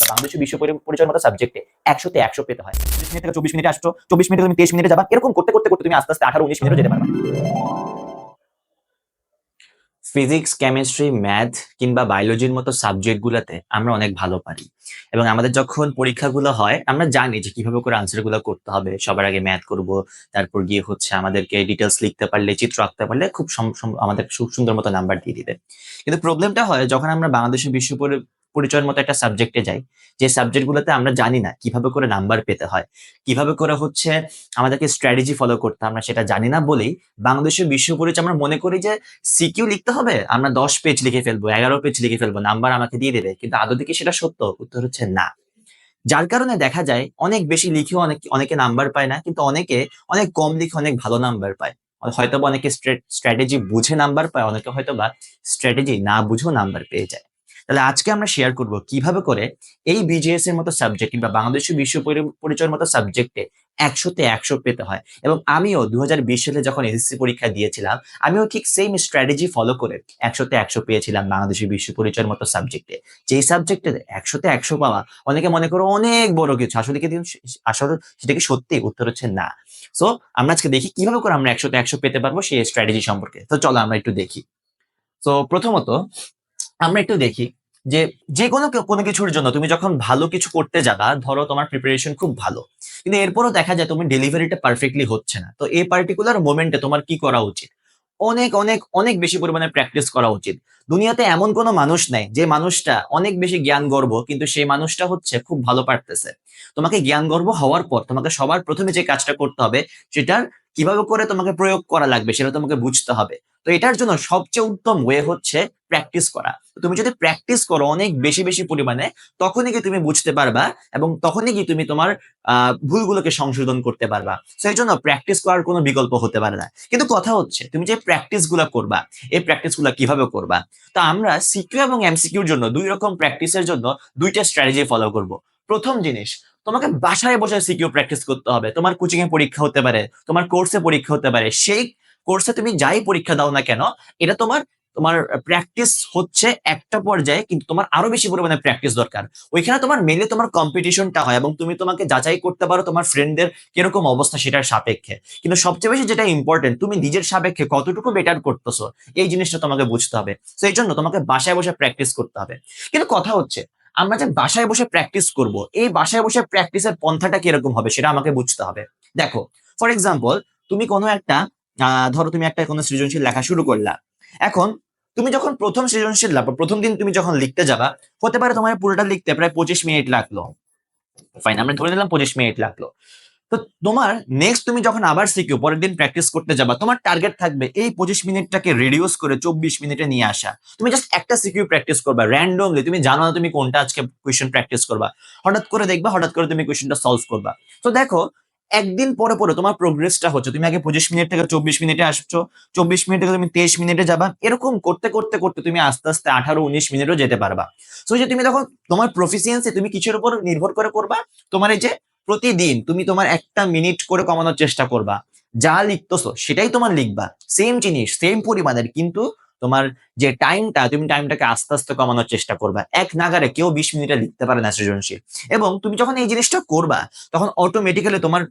বাংলাদেশের বিশ্ব পরি- পরিচয়ের মতো সাবজেক্টে একশোতে একশো পেতে হয়। চব্বিশ মিনিট থেকে চব্বিশ মিনিটে আসছো, চব্বিশ মিনিটে তুমি তেইশ মিনিটে যাবা, এরকম করতে করতে করতে তুমি আস্তে আস্তে আঠারো, উনিশ মিনিটে যেতে পারবা। ফিজিক্স কেমিস্ট্রি ম্যাথ কিংবা বায়োলজির মতো সাবজেক্টগুলোতে আমরা অনেক ভালো পারি। এবং আমাদের যখন পরীক্ষাগুলো হয়, আমরা জানি যে কীভাবে করে আনসারগুলো করতে হবে। সবার আগে ম্যাথ করব, তারপর গিয়ে হচ্ছে আমাদেরকে ডিটেলস লিখতে পারলে, চিত্র আঁকতে পারলে খুব আমাদের খুব সুন্দর মতো নাম্বার দিয়ে দিবে। কিন্তু প্রবলেমটা হয়, যখন আমরা বাংলাদেশের বিশ্ব পরিচয়ের মতো একটা সাবজেক্টে যাই, যে সাবজেক্টগুলোতে আমরা জানি না কীভাবে করে নাম্বার পেতে হয়, কীভাবে করে হচ্ছে আমাদেরকে স্ট্র্যাটেজি ফলো করতে আমরা সেটা জানি না বলেই বাংলাদেশের বিশ্ব পরিচয় আমরা মনে করি যে সিকিউ লিখতে হবে, আমরা দশ পেজ লিখে ফেলব, এগারো পেজ লিখে ফেলব নাম্বার আমাকে দিয়ে দেবে, কিন্তু আদৌ কি সেটা সত্য? উত্তর হচ্ছে না। যার কারণে দেখা যায় অনেক বেশি লিখেও অনেক, অনেকে নাম্বার পায় না, কিন্তু অনেকে অনেক কম লিখে অনেক ভালো নাম্বার পায়। হয়তো অনেকে স্ট্র্যাটেজি বুঝে নাম্বার পায়, অনেকে হয়তো বা স্ট্র্যাটেজি না বুঝেও নাম্বার পেয়ে যায়। তাহলে আজকে আমরা শেয়ার করব কীভাবে করে এই বিজিএস এর মতো সাবজেক্ট কিংবা বাংলাদেশের বিশ্ব পরিচয়ের মতো সাবজেক্টে একশোতে একশো পেতে হয়। এবং আমিও দুহাজার বিশ সালে যখন এসএসসি পরীক্ষা দিয়েছিলাম, আমিও ঠিক সেম স্ট্র্যাটেজি ফলো করে একশোতে একশো পেয়েছিলাম বাংলাদেশের বিশ্ব পরিচয়ের মতো সাবজেক্টে যেই সাবজেক্টে একশোতে একশো পাওয়া অনেকে মনে করো অনেক বড় কিছু, আসলে কি আসলে সেটা কি সত্যি? উত্তর হচ্ছে না। সো আমরা আজকে দেখি কীভাবে করে আমরা একশোতে একশো পেতে পারব সেই স্ট্র্যাটেজি সম্পর্কে। তো চলো আমরা একটু দেখি। তো প্রথমত আমরা একটু দেখি যে যে কোনো কোনো কিছুর জন্য তুমি যখন ভালো কিছু করতে যাবা, ধরো তোমার প্রিপারেশন খুব ভালো, কিন্তু এরপরও দেখা যায় তুমি ডেলিভারিটা পারফেক্টলি হচ্ছে না। তো এই পার্টিকুলার মোমেন্টে তোমার কি করা উচিত? অনেক অনেক অনেক বেশি পরিমাণে প্র্যাকটিস করা উচিত। দুনিয়াতে এমন কোনো মানুষ নাই যে মানুষটা অনেক বেশি জ্ঞান গর্ব কিন্তু সেই মানুষটা হচ্ছে খুব ভালো পারতেছে। তোমাকে জ্ঞান গর্ব হওয়ার পর তোমাকে সবার প্রথমে যে কাজটা করতে হবে, সেটার কীভাবে করে তোমাকে প্রয়োগ করা লাগবে, সেটা তোমাকে বুঝতে হবে। তো এটার জন্য সবচেয়ে উত্তম ওয়ে হচ্ছে প্র্যাকটিস করা। তুমি যদি প্র্যাকটিস করো অনেক বেশি বেশি পরিমাণে, তখনই কি তুমি বুঝতে পারবা এবং তখনই কি তুমি তোমার ভুলগুলোকে সংশোধন করতে পারবা। সেই জন্য প্র্যাকটিস করার কোনো বিকল্প হতে পারে না। কিন্তু কথা হচ্ছে, তুমি যে প্র্যাকটিসগুলা করবা, এই প্র্যাকটিসগুলা কীভাবে করবা? তো আমরা সিকিউ এবং এমসিকিউর জন্য দুই রকম প্র্যাকটিসের জন্য দুইটা স্ট্র্যাটেজি ফলো করব। প্রথম জিনিস, তোমাকে বাসায় বসে সিকিউ প্র্যাকটিস করতে হবে। তোমার কোচিং এ পরীক্ষা হতে পারে, তোমার কোর্সে পরীক্ষা হতে পারে। সেই কোর্সে তুমি যাই পরীক্ষা দাও না কেন, এটা তোমার তোমার প্র্যাকটিস হচ্ছে একটা পর্যায়ে, কিন্তু তোমার আরও বেশি পরিমাণে প্র্যাকটিস দরকার। ওইখানে তোমার মেনলি তোমার কম্পিটিশনটা হয় এবং তুমি তোমাকে যাচাই করতে পারো তোমার ফ্রেন্ডদের কীরকম অবস্থা সেটার সাপেক্ষে। কিন্তু সবচেয়ে বেশি যেটা ইম্পর্টেন্ট তুমি নিজের সাপেক্ষে কতটুকু বেটার করতেছো, এই জিনিসটা তোমাকে বুঝতে হবে। সেই জন্য তোমাকে বাসায় বসে প্র্যাকটিস করতে হবে। কিন্তু কথা হচ্ছে, আমরা যে বাসায় বসে প্র্যাকটিস করব, এই বাসায় বসে প্র্যাকটিসের পন্থাটা কীরকম হবে সেটা আমাকে বুঝতে হবে। দেখো ফর এক্সাম্পল তুমি কোনো একটা ধরো তুমি একটা কোনো সৃজনশীল লেখা শুরু করলা। এখন তুমি যখন প্রথম সৃজনশীল লেখা প্রথম দিন তুমি যখন লিখতে যাবা, হতে পারে তোমার পুরোটা লিখতে প্রায় পঁচিশ মিনিট লাগল। ফাইন আমরা ধরে নিলাম পঁচিশ মিনিট লাগল। তো তোমার নেক্সট তুমি যখন আবার শিখো পরের দিন প্র্যাকটিস করতে যাবা, তোমার টার্গেট থাকবে এই পঁচিশ মিনিটটাকে রিডিউস করে চব্বিশ মিনিটে নিয়ে আসা। তুমি জাস্ট একটা সিকিউ প্র্যাকটিস করবা র্যান্ডমলি তুমি জানো না তুমি কোনটা আজকে কোয়েশ্চেন প্র্যাকটিস করবা। হঠাৎ করে দেখবা, হঠাৎ করে তুমি কোয়েশ্চেনটা সলভ করবা। তো দেখো একদিন পরে পরে তোমার প্রোগ্রেসটা হচ্ছে। তুমি আগে পঁচিশ মিনিট থেকে চব্বিশ মিনিটে আসছো, চব্বিশ মিনিট থেকে তুমি তেইশ মিনিটে যাবা। এরকম করতে করতে করতে তুমি আস্তে আস্তে আঠারো, উনিশ মিনিটও যেতে পারবা। তো যে তুমি তখন তোমার প্রফিসিয়েন্সি তুমি কিছুর উপর নির্ভর করে করবা। তোমার এই যে প্রতিদিন তুমি তোমার একটা মিনিট করে কমানোর চেষ্টা করবা। যা লিখতেছো সেটাই তোমার লিখবা। সেম জিনিস সেম পরিমাণের। কিন্তু তোমার যে টাইমটা তুমি টাইমটাকে আস্তে আস্তে কমানোর চেষ্টা করবা। এক নাগারে কেউ বিশ মিনিটে লিখতে পারে না সৃজনশীল। এবং তুমি যখন এই জিনিসটা করবা, তখন অটোমেটিক্যালি তোমার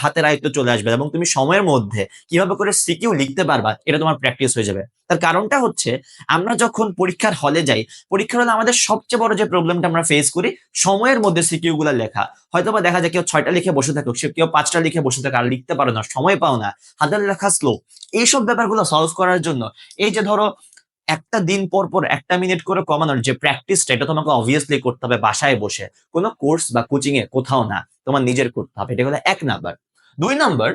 হাতের আয়ত্ত চলে আসবে এবং তুমি সময়ের মধ্যে কীভাবে করে সিকিউ লিখতে পারবা, এটা তোমার প্র্যাকটিস হয়ে যাবে। তার কারণটা হচ্ছে, আমরা যখন পরীক্ষার হলে যাই, পরীক্ষার হলে আমাদের সবচেয়ে বড় যে প্রবলেমটা আমরা ফেস করি, সময়ের মধ্যে সিকিউ গুলা লেখা। হয়তো বা দেখা যায় কেউ ছয়টা লিখে বসে থাকুক, সে কেউ পাঁচটা লিখে বসে থাকে, আর লিখতে পারো না, সময় পাও না, হাতের লেখা স্লো এইসব ব্যাপারগুলো সলভ করার জন্য, এই যে ধরো একটা দিন পর পর একটা মিনিট করে কমানোর যে প্র্যাকটিসটা এটা তোমাকে অবভিয়াসলি করতে হবে বাসায় বসে। কোনো কোর্স বা কোচিং এ কোথাও না, তোমার নিজের করতে হবে। এটা হলো এক নাম্বার দুই নাম্বার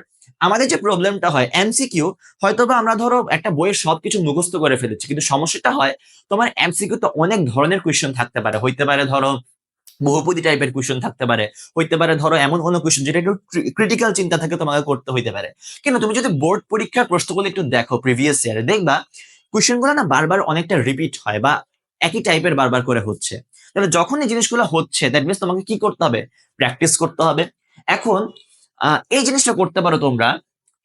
আমাদের যে প্রবলেমটা হয় এমসিকিউ হয়তো বা আমরা ধরো একটা বইয়ের সবকিছু মুখস্থ করে ফেলেছি, কিন্তু সমস্যাটা হয়, তোমার এমসিকিউ তো অনেক ধরনের কোয়েশ্চেন থাকতে পারে। হইতে পারে ধরো, বহুপদী টাইপের কোয়েশ্চেন থাকতে পারে। হইতে পারে ধরো, এমন কোনো কোয়েশ্চেন যেটা একটু ক্রিটিক্যাল চিন্তা থাকে তোমাকে করতে হইতে পারে। কিন্তু তুমি যদি বোর্ড পরীক্ষার প্রশ্নগুলো একটু দেখো প্রিভিয়াস ইয়ারে দেখবা কোয়েশ্চেনগুলো না বারবার অনেকটা রিপিট হয় বা একই টাইপের বারবার করে হচ্ছে। তাহলে যখন এই জিনিসগুলো হচ্ছে দ্যাট মিনস তোমাকে কি করতে হবে? প্র্যাকটিস করতে হবে। এখন এই জিনিসটা করতে পারো তোমরা,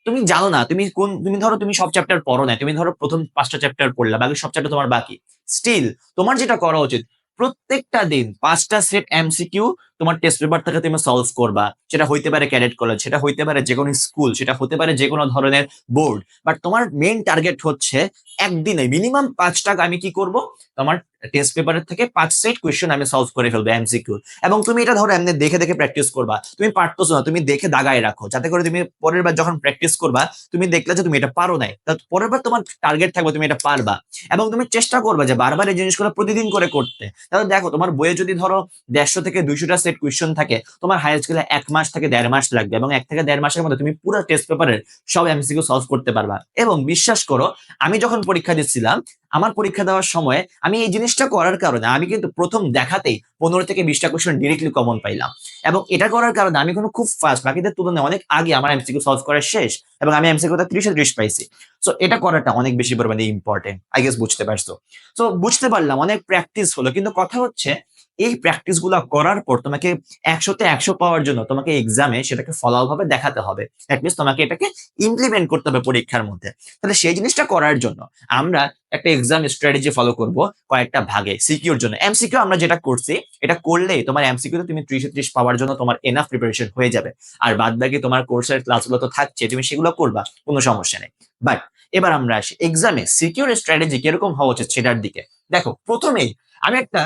তুমি জানো না, তুমি কোন, তুমি ধরো তুমি সব চ্যাপ্টার পড়ো না তুমি ধরো প্রথম পাঁচটা চ্যাপ্টার পড়লা, বাকি সব চ্যাপ্টার তোমার বাকি। স্টিল তোমার যেটা করা উচিত, প্রত্যেকটা দিন পাঁচটা সেট এমসিকিউ তোমার টেস্ট পেপার থেকে তুমি সলভ করবা। সেটা হইতে পারে ক্যাডেট কলেজ সেটা হইতে পারে যে কোনো স্কুল সেটা হতে পারে যে কোনো ধরনের বোর্ড বাট তোমার মেইন টার্গেট হচ্ছে একদিনে মিনিমাম পাঁচটা আমি কি করব? তোমার টেস্ট পেপারের থেকে পাঁচ সেট কোয়েশ্চেন আমি সলভ করে ফেলব এমসিকিউ এবং তুমি এটা ধরো এমনি দেখে দেখে প্র্যাকটিস করবা। তুমি পারতেছো না, তুমি দেখে দাগায় রাখো। যাতে করে তুমি পরের বার যখন প্র্যাকটিস করবা, তুমি দেখলে যে তুমি এটা পারো নাই। পরের বার তোমার টার্গেট থাকবে, তুমি এটা পারবা। এবং তুমি চেষ্টা করবে যে বারবার এই জিনিসগুলো প্রতিদিন করে করতে। তাহলে দেখো, তোমার বইয়ে যদি ধরো দেড়শো থেকে দুইশোটা সেট কোয়েশ্চেন থাকে, তোমার হাইয়েস্ট গেলে এক মাস থেকে দেড় মাস লাগবে এবং এক থেকে দেড় মাসের মধ্যে তুমি পুরো টেস্ট পেপারের সব এমসিকিউ সলভ করতে পারবা। এবং বিশ্বাস করো, আমি যখন পরীক্ষা দিচ্ছিলাম, আমার পরীক্ষা দেওয়ার সময় আমি এই জিনিসটা করার কারণে আমি কিন্তু প্রথম দেখাতেই পনেরো থেকে বিশটা কোয়েশ্চেন ডিরেক্টলি কমন পাইলাম। এবং এটা করার কারণে আমি কোনো খুব ফাস্ট বাকিদের তুলনায় অনেক আগে আমার এমসিকিউ সলভ করা শেষ এবং আমি এমসিকিউটা ত্রিশে ত্রিশ পাইছি। সো এটা করাটা অনেক বেশি পরিমাণে ইম্পর্টেন্ট আই গেস বুঝতে পারছ। সো বুঝতে পারলাম, অনেক প্র্যাকটিস হলো, কিন্তু কথা হচ্ছে এই প্র্যাকটিসগুলা করার পর তোমাকে একশোতে একশো পাওয়ার জন্য তোমাকে এক্সামে সেটাকে ফলাও ভাবে দেখাতে হবে। অ্যাটলিস্ট তোমাকে এটাকে ইমপ্লিমেন্ট করতে হবে পরীক্ষার মধ্যে। তাহলে সেই জিনিসটা করার জন্য আমরা একটা এক্সাম স্ট্র্যাটেজি ফলো করব কয়েকটা ভাগে। সিকিউর জন্য। এমসিকিউ আমরা যেটা করছি, এটা করলেই তোমার এমসিকিউ তুমি ত্রিশে ত্রিশ পাওয়ার জন্য তোমার এনাফ প্রিপারেশন হয়ে যাবে। আর বাদ বাকি তোমার কোর্সের ক্লাসগুলো তো থাকছে, তুমি সেগুলো করবা, কোনো সমস্যা নেই। বাট এবার আমরা আসি। এক্সামে সিকিউর স্ট্র্যাটেজি কীরকম হওয়া উচিত সেটার দিকে। দেখো, প্রথমেই আমি একটা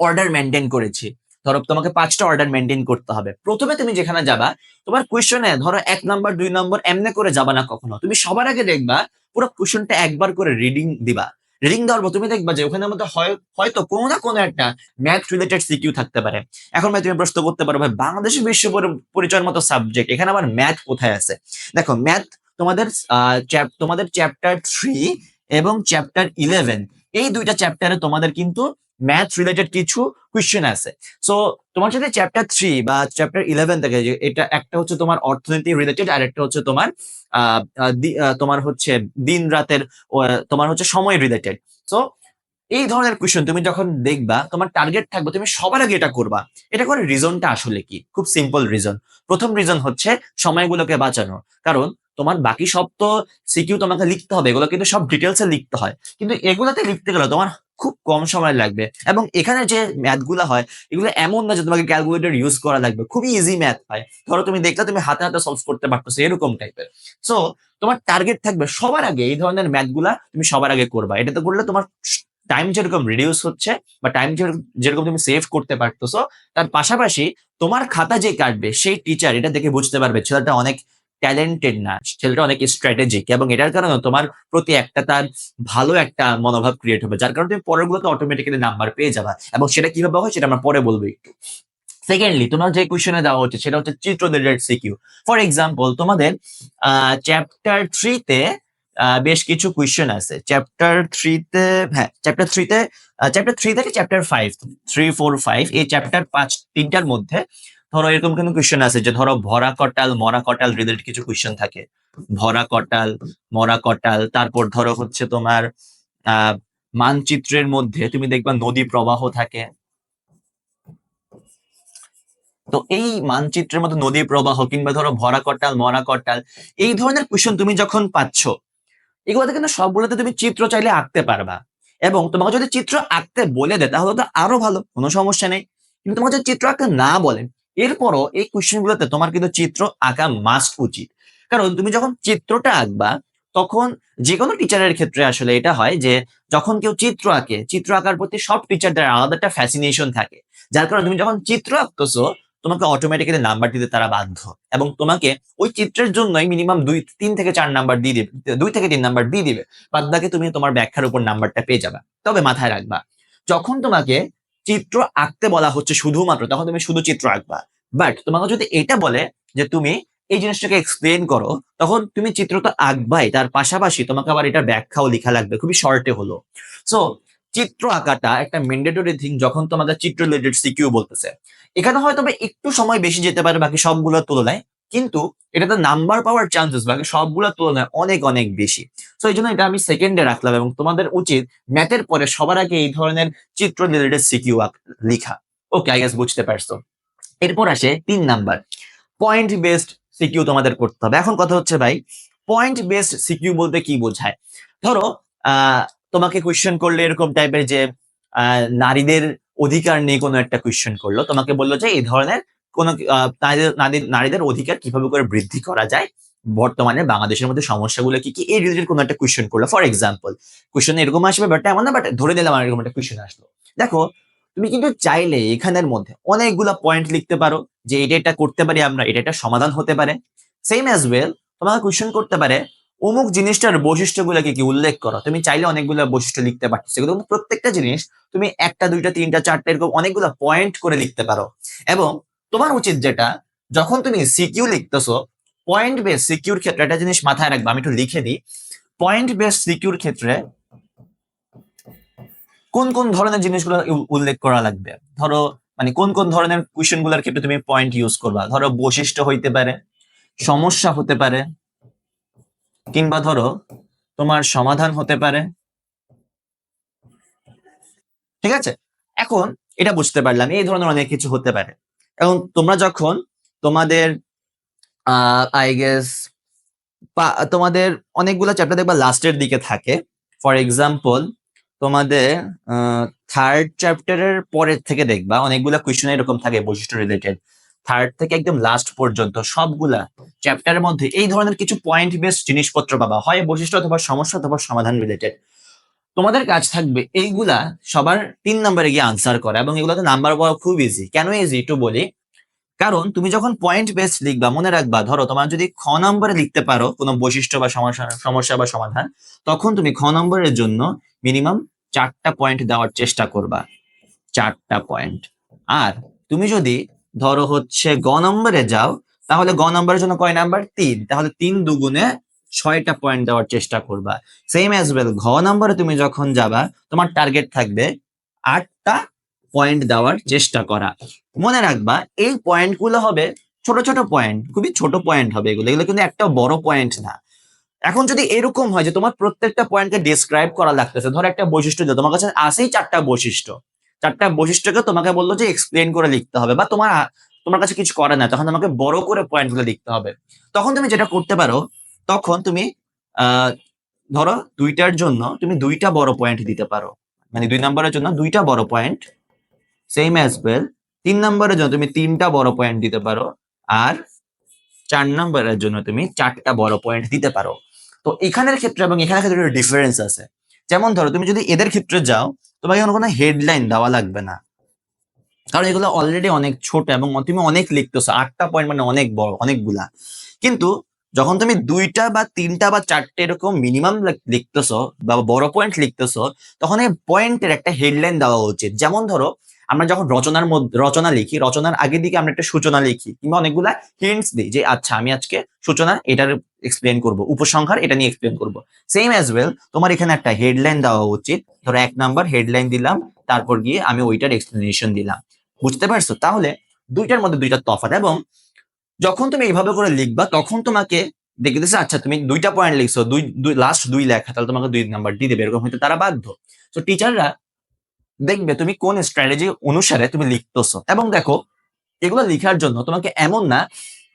অর্ডার মেনটেন করেছি। ধরো তোমাকে পাঁচটা অর্ডার মেনটেন করতে হবে। প্রথমে তুমি যেখানে যাবা, তোমার কোয়েশনে ধরো এক নম্বর দুই নম্বর এমনি করে যাবা না কখনো। তুমি সবার আগে দেখবা, পুরো কোয়েশনটা একবার করে রিডিং দিবা। রিডিং দেওয়ার পর তুমি দেখবা যে ওখানে মধ্যে হয়, হয়তো কোনো না কোনো একটা ম্যাথ রিলেটেড সিকিউ থাকতে পারে। এখন ভাই তুমি প্রশ্ন করতে পারো, ভাই বাংলাদেশের বিশ্ব পরি- পরিচয়ের মতো সাবজেক্ট এখানে আবার ম্যাথ কোথায় আছে? দেখো ম্যাথ তোমাদের তোমাদের চ্যাপ্টার থ্রি এবং চ্যাপ্টার ইলেভেন এই দুইটা চ্যাপ্টারে তোমাদের কিন্তু ম্যাথ রিলেটেড কিছু কোয়েশ্চেন আছে। সো তোমার সাথে চ্যাপ্টার থ্রি বা চ্যাপ্টার ইলেভেন থেকে এটা একটা হচ্ছে তোমার অর্থনীতি রিলেটেড আর একটা হচ্ছে তোমার তোমার হচ্ছে দিন রাতের তোমার হচ্ছে সময় রিলেটেড সো এই ধরনের কোয়েশ্চেন তুমি যখন দেখবা, তোমার টার্গেট থাকবে, তুমি সবার আগে এটা করবা। এটা করার রিজনটা আসলে কি? খুব সিম্পল রিজন প্রথম রিজন হচ্ছে সময়গুলোকে বাঁচানো। কারণ তোমার বাকি সব তো সিকিউ তোমাকে লিখতে হবে, এগুলো কিন্তু সব ডিটেলসে লিখতে হয়। কিন্তু এগুলোতে লিখতে গেলে তোমার খুব কম সময় লাগবে। এবং এখানে যে ম্যাথগুলা হয়, এগুলো এমন না যে তোমাকে ক্যালকুলেটর ইউজ করা লাগবে। খুবই ইজি ম্যাথ হয়। ধরো তুমি দেখলে তুমি হাতে হাতে সলভ করতে পারতো এরকম টাইপের সো তোমার টার্গেট থাকবে সবার আগে এই ধরনের ম্যাথগুলা তুমি সবার আগে করবা। এটাতে করলে তোমার টাইম যেরকম রিডিউস হচ্ছে বা টাইম যেরকম তুমি সেভ করতে পারতেছো, তার পাশাপাশি তোমার খাতা যে কাটবে, সেই টিচার এটা দেখে বুঝতে পারবে। ছেলেটা অনেক ট্যালেন্টেড না। ছেলেটা অনেক স্ট্র্যাটেজিক এবং এটার কারণে তোমার প্রতি একটা তার ভালো একটা মনোভাব ক্রিয়েট হবে। যার কারণে তুমি পরের গুলোতে অটোমেটিক্যালি নাম্বার পেয়ে যাবা এবং সেটা কীভাবে হয় সেটা আমরা পরে বলব একটু। সেকেন্ডলি তোমার যে কোয়েশনে দেওয়া হচ্ছে সেটা হচ্ছে চিত্র রিলেটেড সিকিউ ফর এক্সাম্পল তোমাদের চ্যাপ্টার থ্রিতে বেশ কিছু কোয়েশ্চেন আছে। চ্যাপ্টার থ্রিতে হ্যাঁ চ্যাপ্টার থ্রিতে চ্যাপ্টার থ্রি থেকে chapter five three four five এই চ্যাপ্টার পাঁচ, তিনটার মধ্যে ধরো এরকম কোনো কোয়েশ্চেন আছে যে ধরো ভরা কটাল মরা কটাল রিলেটেড কিছু কোয়েশ্চেন থাকে। ভরা কটাল মরা কটাল তারপর ধরো হচ্ছে তোমার মানচিত্রের মধ্যে তুমি দেখবা নদী প্রবাহ থাকে। তো এই মানচিত্রের মধ্যে নদী প্রবাহ কিংবা ধরো ভরা কটাল মরা কটাল এই ধরনের কোয়েশ্চেন তুমি যখন পাচ্ছ, এগুলোতে কিন্তু সবগুলোতে তুমি চিত্র চাইলে আঁকতে পারবা। এবং তোমাকে যদি চিত্র আঁকতে বলে দেয়, তাহলে তো আরও ভালো, কোনো সমস্যা নেই। কিন্তু তোমাকে যদি চিত্র আঁকতে না বলেন এরপরও এই কোয়েশ্চেন গুলোতে তোমার কিন্তু চিত্র আঁকা মাস্ট উচিত। কারণ তুমি যখন চিত্রটা আঁকবা, তখন যে কোনো টিচারের ক্ষেত্রে আসলে এটা হয় যে, যখন কেউ চিত্র আঁকে, চিত্র আঁকার প্রতি সব টিচারদের আলাদা একটা ফ্যাসিনেশন থাকে। যার কারণে তুমি যখন চিত্র আঁকতেছো, তোমাকে অটোমেটিক্যালি নাম্বার দিতে তারা বাধ্য। এবং তোমাকে ওই চিত্রের জন্যই মিনিমাম দুই, তিন থেকে চার নাম্বার দিয়ে দিবে, দুই থেকে তিন নাম্বার দিয়ে দিবে। বাদ তুমি তোমার ব্যাখ্যার উপর নাম্বারটা পেয়ে যাবে। তবে মাথায় রাখবা, যখন তোমাকে চিত্র আঁকতে বলা হচ্ছে শুধুমাত্র, তখন তুমি শুধু চিত্র আঁকবা। বাট তোমাকে যদি এটা বলে যে তুমি এই জিনিসটাকে এক্সপ্লেন করো, তখন তুমি চিত্র তো আঁকবাই। তার পাশাপাশি তোমাকে আবার এটা ব্যাখ্যাও লেখা লাগবে, খুবই শর্টে হলো। সো চিত্র আঁকাটা একটা ম্যান্ডেটরি থিং যখন তোমাদের চিত্র রিলেটেড সিকিউ বলতেছে। এখানে হয়তো একটু সময় বেশি যেতে পারে বাকি সবগুলোর তুলনায় কিন্তু এটাতে নাম্বার পাওয়ার চান্সেস বাকি সবগুলোর তুলনায় অনেক অনেক বেশি। তো এই জন্য এটা আমি সেকেন্ডে রাখলাম এবং তোমাদের উচিত ম্যাথের পরে সবার আগে এই ধরনের চিত্র রিলেটেড সিকিউ লিখা। ওকে আই গেস বুঝতে পারছ। এরপর আসে তিন নাম্বার পয়েন্ট বেসড সিকিউ তোমাদের করতে হবে। এখন কথা হচ্ছে ভাই পয়েন্ট বেসড সিকিউ বলতে কি বোঝায়? ধরো তোমাকে কোয়েশ্চেন করলে এরকম টাইপের যে নারীদের অধিকার নিয়ে কোনো একটা কোয়েশ্চেন করল, তোমাকে বলল যে এই ধরনের কোন নারীদের, নারীদের- অধিকার কীভাবে করে বৃদ্ধি করা যায়? বর্তমানে বাংলাদেশের মধ্যে সমস্যাগুলো কি কি? এই রিলেটেড কোনো একটা কোয়েশ্চেন করল। ফর এক্সাম্পল কোয়েশ্চেন এরকম আসবে বাট এমন না বাট ধরে নিলাম এরকম একটা কোয়েশ্চেন আসলো। দেখো, তুমি কিন্তু চাইলে এখানের মধ্যে অনেকগুলা পয়েন্ট লিখতে পারো, যে এটা এটা করতে পারি আমরা, এটা এটা সমাধান হতে পারে। সেম অ্যাজ ওয়েল তোমাকে কোয়েশ্চেন করতে পারে, অমুক জিনিসটার বৈশিষ্ট্যগুলোকে কি কি উল্লেখ করো? তুমি চাইলে অনেকগুলো বৈশিষ্ট্য লিখতে পারছ সেগুলো প্রত্যেকটা জিনিস, তুমি একটা, দুইটা, তিনটা, চারটা, এরকম অনেকগুলো পয়েন্ট করে লিখতে পারো। এবং তোমার উচিত যেটা, যখন তুমি সিকিউ লিখতেছো পয়েন্ট বেস সিকিউর ক্ষেত্রে একটা জিনিস মাথায় রাখবে, আমি একটু লিখে দিই। পয়েন্ট বেস সিকিউর ক্ষেত্রে কোন কোন ধরনের জিনিসগুলো উল্লেখ করা লাগবে? ধরো মানে কোন কোন ধরনের কোয়েশ্চেনগুলোর ক্ষেত্রে তুমি পয়েন্ট ইউজ করবা? ধরো বৈশিষ্ট্য হইতে পারে, সমস্যা হতে পারে, কিংবা ধরো তোমার সমাধান হতে পারে। ঠিক আছে? এখন এটা বুঝতে পারলাম, এই ধরনের অনেক কিছু হতে পারে। এখন তোমরা যখন তোমাদের আই গেস তোমাদের অনেকগুলো চ্যাপ্টার দেখবা লাস্টের দিকে থাকে। ফর এক্সাম্পল তোমাদের থার্ড চ্যাপ্টারের পরের থেকে দেখবা অনেকগুলা কোয়েশ্চেন এরকম থাকে বৈশিষ্ট্য রিলেটেড থার্ড থেকে একদম লাস্ট পর্যন্ত সবগুলা চ্যাপ্টারের মধ্যে এই ধরনের কিছু পয়েন্ট বেস জিনিসপত্র পাবা। হয় বৈশিষ্ট্য অথবা সমস্যা অথবা সমাধান রিলেটেড তোমাদের কাজ থাকবে এইগুলা সবার তিন নম্বরে গিয়ে আনসার করা এবং এগুলোতে নাম্বার পাওয়া খুব ইজি কেন ইজি একটু বলি। কারণ তুমি যখন পয়েন্ট বেস লিখবা, মনে রাখবা, ধরো তোমার যদি খ নম্বরে লিখতে পারো, কোনো বৈশিষ্ট্য বা সমস্যা সমস্যা বা সমাধান, তখন তুমি খ নম্বরের জন্য মিনিমাম চারটা পয়েন্ট দেওয়ার চেষ্টা করবা। চারটা পয়েন্ট আর তুমি যদি ধরো হচ্ছে গ নম্বরে যাও, তাহলে গ নম্বরের জন্য কয় নাম্বার তিন। তাহলে তিন দুগুণে ছয়টা পয়েন্ট দেওয়ার চেষ্টা করবা। সেম অ্যাজ ওয়েল ঘ নম্বরে তুমি যখন যাবা, তোমার টার্গেট থাকবে আটটা পয়েন্ট দেওয়ার চেষ্টা করা। মনে রাখবা, এই পয়েন্টগুলো হবে ছোট ছোট পয়েন্ট খুবই ছোট পয়েন্ট হবে এগুলো। এগুলো কিন্তু একটা বড় পয়েন্ট না। এখন যদি এরকম হয় যে তোমার প্রত্যেকটা পয়েন্টকে ডিসক্রাইব করা লাগতেছে, ধরো একটা বৈশিষ্ট্য যে তোমার কাছে আসেই চারটা বৈশিষ্ট্য। চারটা বৈশিষ্ট্যকে তোমাকে বলল যে এক্সপ্লেন করে লিখতে হবে বা তোমার তোমার কাছে কিছু করে না তখন তোমাকে বড় করে পয়েন্টগুলো লিখতে হবে। তখন তুমি যেটা করতে পারো তখন তুমি ধরো দুইটার জন্য তুমি দুইটা বড় পয়েন্ট দিতে পারো। মানে দুই নম্বরের জন্য দুইটা বড় পয়েন্ট সেম অ্যাজ ওয়েল তিন নম্বরের জন্য তুমি তিনটা বড় পয়েন্ট দিতে পারো আর চার নম্বরের জন্য তুমি চারটা বড় পয়েন্ট দিতে পারো। তো এখানের ক্ষেত্রে এবং এখানের ক্ষেত্রে ডিফারেন্স আছে। যেমন ধরো তুমি যদি এদের ক্ষেত্রে যাও, তোমাকে কোনো কোনো হেডলাইন দেওয়া লাগবে না। কারণ এগুলো অলরেডি অনেক ছোট এবং তুমি অনেক লিখতেছো, আটটা পয়েন্ট মানে অনেক বড়, অনেকগুলা। কিন্তু যখন তুমি দুইটা বা তিনটা বা চারটে এরকম মিনিমাম লিখতেছো বা বড় পয়েন্ট লিখতেছো, তখন এই পয়েন্টের একটা হেডলাইন দেওয়া উচিত। যেমন ধরো, আমরা যখন রচনার মধ্যে, রচনা লিখি, রচনার আগের দিকে আমরা একটা সূচনা লিখি কিংবা অনেকগুলা হিন্টস দিই যে আচ্ছা আমি আজকে সূচনা এটার এক্সপ্লেন করব, উপসংহার এটা নিয়ে এক্সপ্লেন করব। সেম অ্যাজ ওয়েল তোমার এখানে একটা হেডলাইন দেওয়া উচিত। ধরো, এক নাম্বার হেডলাইন দিলাম, তারপর গিয়ে আমি ওইটার এক্সপ্লেনেশন দিলাম। বুঝতে পারছ? তাহলে দুইটার মধ্যে দুইটা তফাৎ এবং যখন তুমি এইভাবে করে লিখবা, তখন তোমাকে দেখতেছে আচ্ছা তুমি দুইটা পয়েন্ট লিখছো, দুই দুই লাস্ট দুই লেখা, তাহলে তোমাকে দুই নাম্বার দিয়ে দেবে। এরকম হয়তো তারা বাধ্য। তো টিচাররা দেখবে তুমি কোন স্ট্র্যাটেজি অনুসারে তুমি লিখতেছো। এবং দেখো, এগুলো লেখার জন্য তোমাকে এমন না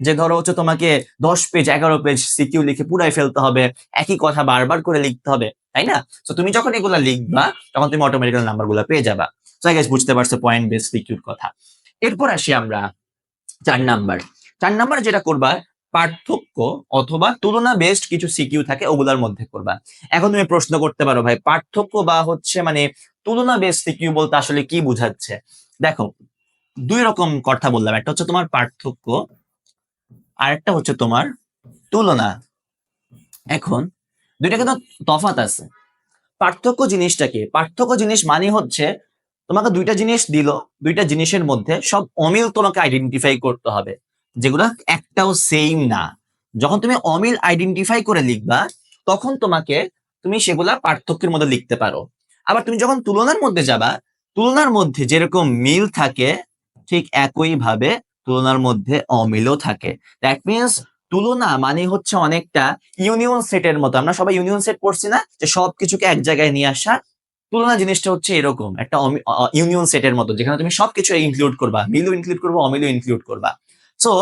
যে ধরো হচ্ছে তোমাকে দশ পেজ এগারো পেজ সিকিউ লিখে পুরাই ফেলতে হবে, একই কথা বারবার করে লিখতে হবে, তাই না? তো তুমি যখন এগুলো লিখবা, তখন তুমি অটোমেটিক্যাল নাম্বারগুলো পেয়ে যাবা। বুঝতে পারছ পয়েন্ট বেস সিকিউর কথা। এরপর আসি আমরা চার নাম্বার চার নাম্বার যেটা করবা, পার্থক্য অথবা তুলনা বেসড কিছু সিকিউ থাকে ওগুলোর মধ্যে করবা। এখন তুমি প্রশ্ন করতে পারো ভাই, পার্থক্য বা হচ্ছে মানে তুলনা বেস সিকিউ বলতে আসলে কি বুঝাচ্ছে? দেখো, দুই রকম কথা বললাম। একটা হচ্ছে তোমার পার্থক্য আর একটা হচ্ছে তোমার তুলনা। এখন দুইটা কিন্তু তফাত আছে। পার্থক্য জিনিসটা কি? পার্থক্য জিনিস মানে হচ্ছে তোমাকে দুইটা জিনিস দিল, দুইটা জিনিসের মধ্যে সব অমিল তোমাকে আইডেন্টিফাই করতে হবে। যেগুলো একটাও সেম না। যখন তুমি অমিল আইডেন্টিফাই করে লিখবা, তখন তোমাকে তুমি সেগুলা পার্থক্যের মধ্যে লিখতে পারো। আবার তুমি যখন তুলনার মধ্যে যাবা, তুলনার মধ্যে যেরকম মিল থাকে, ঠিক একই ভাবে তুলনার মধ্যে অমিলও থাকে। দ্যাট মিনস তুলনা মানে হচ্ছে অনেকটা ইউনিয়ন সেটের মতো। আমরা সবাই ইউনিয়ন সেট পড়ছি না, যে সবকিছুকে এক জায়গায় নিয়ে আসা। তুলনা জিনিসটা হচ্ছে এরকম, একটা ইউনিয়ন সেটের মতো, যেখানে তুমি সবকিছু ইনক্লুড করবা, মিলও ইনক্লুড করবা, অমিলও ইনক্লুড করবা। সো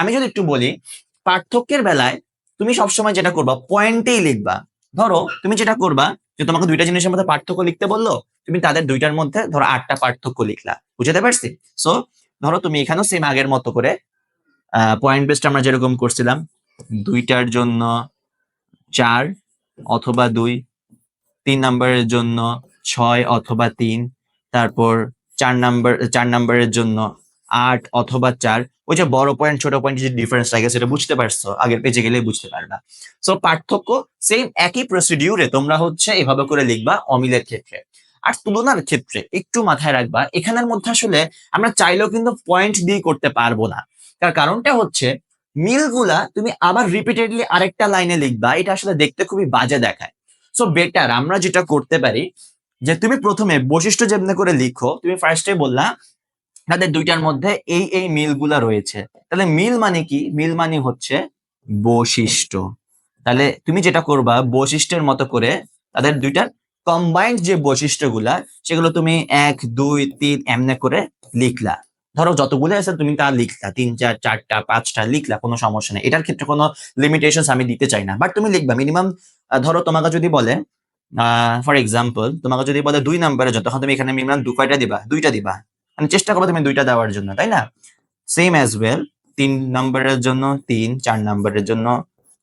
আমি যদি একটু বলি, পার্থক্যের বেলায় তুমি সবসময় যেটা করবা পয়েন্টেই লিখবা। ধরো, তুমি যেটা করবা যে তোমাকে দুইটা জিনিসের মধ্যে পার্থক্য লিখতে বলল, তুমি তাদের দুইটার মধ্যে ধরো আটটা পার্থক্য লিখলা। বুঝতে পারছি? সো ধরো তুমি এখানেও সেম আগের মতো করে পয়েন্ট বেসড আমরা যেরকম করছিলাম, দুইটার জন্য চার অথবা দুই, তিন নাম্বারের জন্য ছয় অথবা তিন, তারপর চার নাম্বার, চার নাম্বারের জন্য আট অথবা চার, ওই যে বড় পয়েন্ট ছোট পয়েন্ট যে ডিফারেন্স থাকে সেটা বুঝতে পারছ, আগের পেজে গেলে বুঝতে পারবা। সো পার্থক্য সেম একই প্রসিডিউরে তোমরা হচ্ছে এভাবে করে লিখবা অমিলের ক্ষেত্রে। আর তুলনার ক্ষেত্রে একটু মাথায় রাখবা, এখানের মধ্যে আসলে আমরা চাইলেও কিন্তু পয়েন্ট দিয়ে করতে পারব না। তার কারণটা হচ্ছে মিলগুলা তুমি আবার রিপিটেডলি আরেকটা লাইনে লিখবা, এটা আসলে দেখতে খুবই বাজে দেখায়। সো বেটার আমরা যেটা করতে পারি, যে তুমি প্রথমে বৈশিষ্ট্য যেমনি করে লিখো, তুমি ফার্স্টে বললা তাদের দুইটার মধ্যে এই এই মিলগুলা রয়েছে। তাহলে মিল মানে কি? মিল মানে হচ্ছে বৈশিষ্ট্য। তাহলে তুমি যেটা করবা, বৈশিষ্ট্যের মতো করে তাদের দুইটার কম্বাইন্ড যে বৈশিষ্ট্যগুলা, সেগুলো তুমি এক, দুই, তিন এমনে করে লিখলা। ধরো যতগুলো আছে তুমি তা লিখলা। তিন চার চারটা, পাঁচটা লিখলা, কোনো সমস্যা নেই। এটার ক্ষেত্রে কোনো লিমিটেশন আমি দিতে চাই না। বাট তুমি লিখবা মিনিমাম ধরো তোমাকে যদি বলে ফর এক্সাম্পল তোমাকে যদি বলে দুই নাম্বারে যতক্ষণ তুমি এখানে মিনিমাম দু কয়টা দিবা? দুইটা দিবা। মানে চেষ্টা করবে তুমি দুইটা দেওয়ার জন্য, তাই না? সেম অ্যাজ ওয়েল তিন নাম্বারের জন্য তিন, চার নাম্বারের জন্য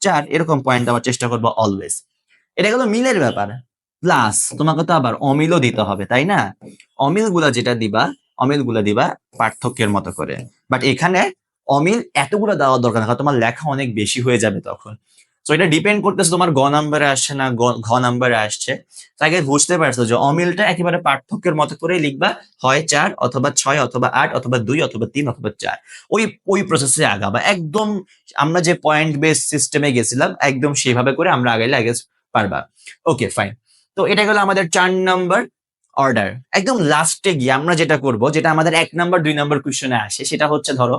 চার, এরকম পয়েন্ট দেওয়ার চেষ্টা করব অলওয়েজ এটা গেলো মিলের ব্যাপার। প্লাস তোমাকে তো আবার অমিলও দিতে হবে, তাই না? অমিলগুলা যেটা দিবা অমিলগুলা দিবা পার্থক্যের মতো করে। বাট এখানে অমিল এতগুলো দেওয়ার দরকার না তোমার লেখা অনেক বেশি হয়ে যাবে তখন। তো এটা ডিপেন্ড করতেছে তোমার গ নাম্বারে আসছে না ঘ নাম্বারে আসছে। তাকে বুঝতে পারছ যে অমিলটা একেবারে পার্থক্যের মতো করে লিখবা, হয় চার অথবা ছয় অথবা আট অথবা দুই অথবা তিন অথবা চার। ওই ওই প্রসেসে আগাবা। একদম আমরা যে পয়েন্ট বেস সিস্টেমে গেছিলাম, একদম সেভাবে করে আমরা আগাইলে আগে পারবা। ওকে ফাইন তো এটা গেলো আমাদের চার নাম্বার অর্ডার একদম লাস্টে গিয়ে আমরা যেটা করব, যেটা আমাদের এক নাম্বার দুই নাম্বার কোয়েশনে আসে, সেটা হচ্ছে ধরো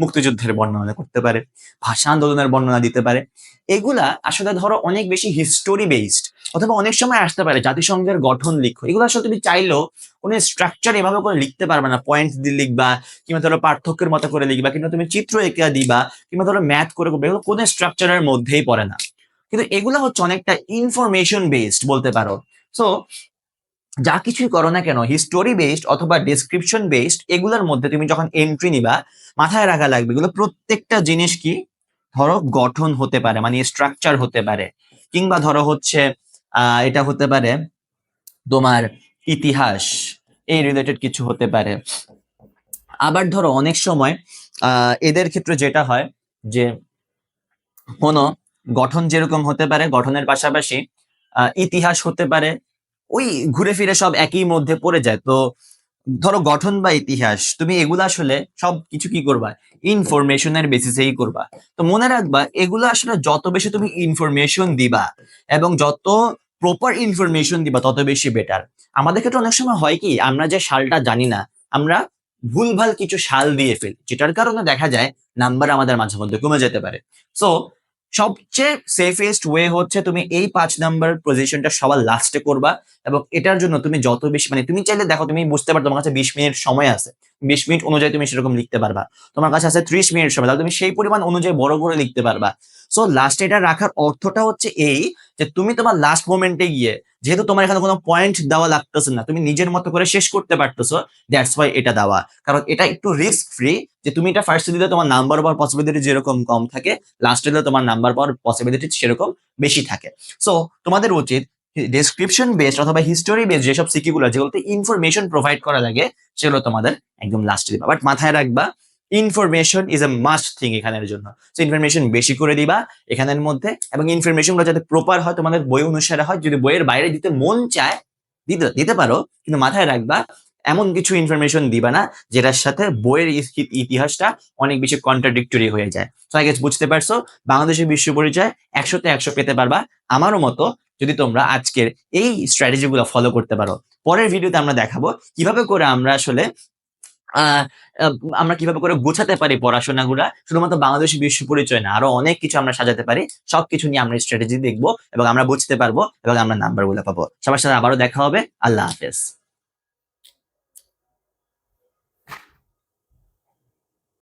মুক্তিযুদ্ধের বর্ণনা করতে পারে, ভাষা আন্দোলনের বর্ণনা দিতে পারে। এগুলা আসলে ধরো অনেক বেশি হিস্টোরি বেসড অথবা অনেক সময় আসতে পারে, জাতিসংঘের গঠন লিখো। এগুলো আসলে তুমি চাইলেও কোনো স্ট্রাকচার এভাবে করে লিখতে পারবে না। পয়েন্ট দিয়ে লিখবা, কিংবা ধরো পার্থক্যের মতো করে লিখবা, কিংবা তুমি চিত্র এঁকে দিবা, কিংবা ধরো ম্যাথ করে করবে, এগুলো কোনো স্ট্রাকচারের মধ্যেই পড়ে না। কিন্তু এগুলো হচ্ছে অনেকটা ইনফরমেশন বেসড বলতে পারো। সো যা কিছুই করো না কেন হিস্টোরি বেসড অথবা ডেসক্রিপশন বেসড এগুলোর মধ্যে তুমি যখন এন্ট্রি নিবা, মাথায় রাখা লাগবে এগুলো প্রত্যেকটা জিনিস কি? ধরো গঠন হতে পারে মানে স্ট্রাকচার হতে পারে। কিংবা ধরো হচ্ছে এটা হতে পারে তোমার ইতিহাস, এই রিলেটেড কিছু হতে পারে। আবার ধরো অনেক সময় এদের ক্ষেত্রে যেটা হয় যে, কোনো গঠন যেরকম হতে পারে, গঠনের পাশাপাশি ইতিহাস হতে পারে ওই ঘুরে ফিরে সব একই মধ্যে পড়ে যায়। তো ধরো গঠন বা ইতিহাস, তুমি এগুলো আসলে সব কিছু কি করবা? ইনফরমেশনের বেসিসেই করবা। তো মনে রাখবা, এগুলো আসলে যত বেশি তুমি ইনফরমেশন দিবা এবং যত প্রপার ইনফরমেশন দিবা, তত বেশি বেটার আমাদের ক্ষেত্রে অনেক সময় হয় কি, আমরা যে সালটা জানি না, আমরা ভুলভাল কিছু সাল দিয়ে ফেলি, যেটার কারণে দেখা যায় নাম্বার আমাদের মাঝে মধ্যে কমে যেতে পারে। সো সবচেয়ে সেফেস্ট ওয়ে হচ্ছে তুমি এই পাঁচ নাম্বার পজিশনটা সবার লাস্টে করবা এবং এটার জন্য তুমি যত বেশি মানে তুমি চাইলে দেখো, তুমি বুঝতে পারো তোমার কাছে বিশ মিনিট সময় আছে। বিশ মিনিট অনুযায়ী তুমি সেরকম লিখতে পারবা। তোমার কাছে আছে ত্রিশ মিনিট সময়, তাহলে তুমি সেই পরিমাণ অনুযায়ী বড় করে লিখতে পারবা। সো লাস্টে এটা রাখার অর্থটা হচ্ছে এই যে তুমি তোমার লাস্ট মোমেন্টে গিয়ে যেহেতু তোমার এখানে কোনো পয়েন্ট দেওয়া লাগতেছে না, তুমি নিজের মতো করে শেষ করতে পারতেছো দ্যাটস ওয়াই এটা দেওয়া। কারণ এটা একটু রিস্ক ফ্রি যে তুমি এটা ফার্স্টে দিলে তোমার নাম্বার পাওয়ার পসিবিলিটি যেরকম কম থাকে লাস্টে দিলে তোমার নাম্বার পাওয়ার পসিবিলিটি সেরকম বেশি থাকে। সো তোমাদের উচিত ডেসক্রিপশন বেসড অথবা হিস্টোরি বেসড যেসব সিকিগুলো যেগুলোতে ইনফরমেশন প্রোভাইড করা লাগে, সেগুলো তোমাদের একদম লাস্টে দিবা। বাট মাথায় রাখবা information is a must thing এখানের জন্য। সো ইনফরমেশন বেশি করে দিবা এখানের মধ্যে এবং ইনফরমেশনগুলো যাতে প্রপার হয়, তোমাদের বই অনুসারে হয়, যদি বইয়ের বাইরে দিতে মন চায়, দিতে দিতে পারো, কিন্তু মাথায় রাখবা, এমন কিছু ইনফরমেশন দিবা না, যেটার সাথে বইয়ের ইতিহাসটা অনেক বেশি কন্ট্রাডিক্টরি হয়ে যায়। তো আই গেস বুঝতে পারছ? বাংলাদেশের বিশ্ব পরিচয় একশোতে একশো পেতে পারবা। আমারও মতো, যদি তোমরা আজকের এই স্ট্র্যাটেজিগুলো ফলো করতে পারো। পরের ভিডিওতে আমরা দেখাবো কীভাবে করে আমরা আসলে আমরা কীভাবে করে গোছাতে পারি পড়াশোনাগুলা? শুধুমাত্র বাংলাদেশি বিশ্ব পরিচয় না, আরও অনেক কিছু আমরা সাজাতে পারি। সবকিছু নিয়ে আমরা স্ট্র্যাটেজি দেখব এবং আমরা বুঝতে পারব এবং আমরা নাম্বারগুলো পাবো। সবার সাথে আবারও দেখা হবে। আল্লাহ হাফেজ।